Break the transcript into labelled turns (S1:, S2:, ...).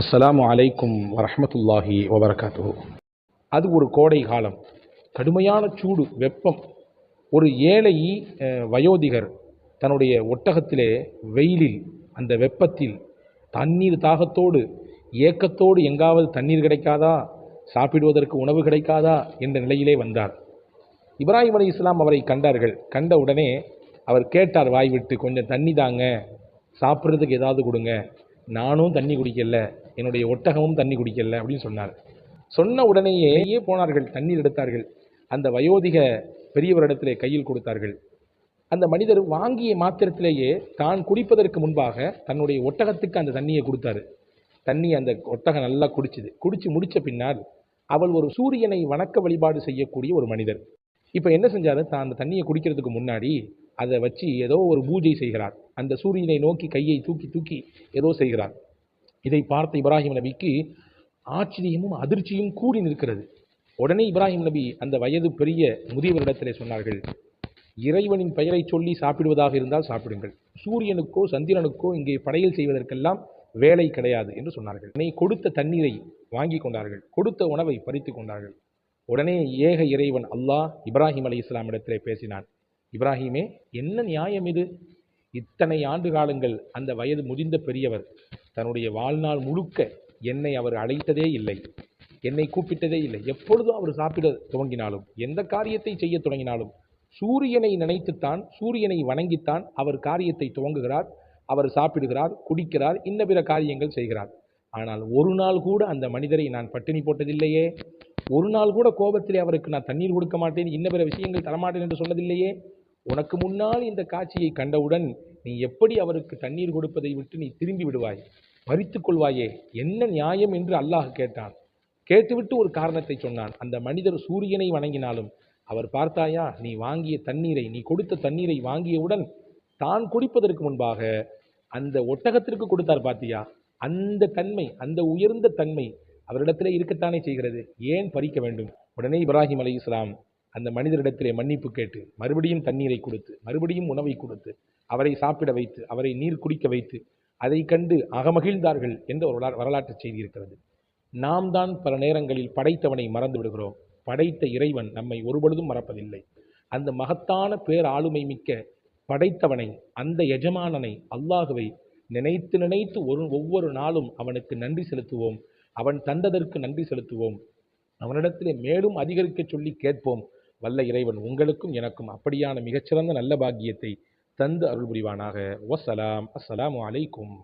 S1: அஸ்ஸலாமு அலைக்கும் வரமத்துல்லாஹி வபரகாத்துஹு. அது ஒரு கோடை காலம். கடுமையான சூடு வெப்பம். ஒரு ஏழை வயோதிகர் தன்னுடைய ஒட்டகத்திலே வெயிலில் அந்த வெப்பத்தில் தண்ணீர் தாகத்தோடு ஏக்கத்தோடு எங்காவது தண்ணீர் கிடைக்காதா? சாப்பிடுவதற்கு உணவு கிடைக்காதா? என்ற நிலையிலே வந்தார். இப்ராஹிம் அலி இஸ்லாம் அவரை கண்டார்கள். கண்ட உடனே அவர் கேட்டார் வாய் விட்டு கொஞ்சம் தண்ணி தாங்க. சாப்பிட்றதுக்கு ஏதாவது கொடுங்க. நானும் தண்ணி குடிக்கல என்னுடைய ஒட்டகமும் தண்ணி குடிக்கல அப்படின்னு சொன்னார். சொன்ன உடனேயே போனார்கள் தண்ணீர் எடுத்தார்கள். அந்த வயோதிக பெரியவரிடத்திலே கையில் கொடுத்தார்கள். அந்த மனிதர் வாங்கிய மாத்திரத்திலேயே தான் குடிப்பதற்கு முன்பாக தன்னுடைய ஒட்டகத்துக்கு அந்த தண்ணியை கொடுத்தாரு. தண்ணி அந்த ஒட்டகம் நல்லா குடிச்சுது. குடிச்சு முடிச்ச பின்னால் அவள் ஒரு சூரியனை வணக்க வழிபாடு செய்யக்கூடிய ஒரு மனிதர். இப்போ என்ன செஞ்சாரு? தான் அந்த தண்ணியை குடிக்கிறதுக்கு முன்னாடி அதை வச்சு ஏதோ ஒரு பூஜை செய்கிறார். அந்த சூரியனை நோக்கி கையை தூக்கி தூக்கி ஏதோ செய்கிறார். இதை பார்த்த இப்ராஹிம் நபிக்கு ஆச்சரியமும் அதிர்ச்சியும் கூடி நிற்கிறது. உடனே இப்ராஹிம் நபி அந்த வயது பெரிய முதியவரிடத்திலே சொன்னார்கள் இறைவனின் பெயரை சொல்லி சாப்பிடுவதாக இருந்தால் சாப்பிடுங்கள். சூரியனுக்கோ சந்திரனுக்கோ இங்கே படையல் செய்வதற்கெல்லாம் வேலை கிடையாது என்று சொன்னார்கள். உடனே கொடுத்த தண்ணீரை வாங்கி கொண்டார்கள் கொடுத்த உணவை பறித்து கொண்டார்கள். உடனே ஏக இறைவன் அல்லாஹ் இப்ராஹிம் அலி இஸ்லாமிடத்திலே பேசினான் இப்ராஹிமே என்ன நியாயம் இது? இத்தனை ஆண்டு காலங்கள் அந்த வயது முதிர்ந்த பெரியவர் தன்னுடைய வாழ்நாள் முழுக்க என்னை அவர் அழைத்ததே இல்லை. என்னை கூப்பிட்டதே இல்லை. எப்பொழுதும் அவர் சாப்பிட துவங்கினாலும் எந்த காரியத்தை செய்ய தொடங்கினாலும் சூரியனை நினைத்துத்தான் சூரியனை வணங்கித்தான் அவர் காரியத்தை துவங்குகிறார் அவர் சாப்பிடுகிறார் குடிக்கிறார் இன்ன பிற காரியங்கள் செய்கிறார். ஆனால் ஒரு நாள் கூட அந்த மனிதரை நான் பட்டினி போட்டதில்லையே. ஒரு நாள் கூட கோபத்திலே அவருக்கு நான் தண்ணீர் கொடுக்க மாட்டேன் இன்ன பிற விஷயங்கள் தரமாட்டேன் என்று சொன்னதில்லையே. உனக்கு முன்னால் இந்த காட்சியை கண்டவுடன் நீ எப்படி அவருக்கு தண்ணீர் கொடுப்பதை விட்டு நீ திரும்பி விடுவாய்? பறித்துக் கொள்வாயே என்ன நியாயம் என்று அல்லாஹ் கேட்டான். கேட்டுவிட்டு ஒரு காரணத்தை சொன்னான். அந்த மனிதர் சூரியனை வணங்கினாலும் அவர் பார்த்தாயா நீ வாங்கிய தண்ணீரை நீ கொடுத்த தண்ணீரை வாங்கியவுடன் தான் குடிப்பதற்கு முன்பாக அந்த ஒட்டகத்திற்கு கொடுத்தார் பாத்தியா? அந்த தன்மை அந்த உயர்ந்த தன்மை அவரிடத்திலே இருக்கத்தானே செய்கிறது? ஏன் பறிக்க வேண்டும்? உடனே இப்ராஹிம் அலி இஸ்லாம் அந்த மனிதரிடத்திலே மன்னிப்பு கேட்டு மறுபடியும் தண்ணீரை கொடுத்து மறுபடியும் உணவை கொடுத்து அவரை சாப்பிட வைத்து அவரை நீர் குடிக்க வைத்து அதை கண்டு அகமகிழ்ந்தார்கள் என்ற ஒரு வரலா- செய்தி இருக்கிறது. நாம் தான் பல நேரங்களில் படைத்தவனை மறந்து விடுகிறோம். படைத்த இறைவன் நம்மை ஒருபொழுதும் மறப்பதில்லை. அந்த மகத்தான பேர் ஆளுமை மிக்க படைத்தவனை அந்த எஜமானனை அல்லாஹுவை நினைத்து நினைத்து ஒரு ஒவ்வொரு நாளும் அவனுக்கு நன்றி செலுத்துவோம். அவன் தந்ததற்கு நன்றி செலுத்துவோம். அவனிடத்திலே மேலும் அதிகரிக்கச் சொல்லி கேட்போம். வல்ல இறைவன் உங்களுக்கும் எனக்கும் அப்படியான மிகச்சிறந்த நல்ல பாக்கியத்தை தந்து அருள் புரிவானாக வசலாம். அஸ்ஸலாமு அலைக்கும்.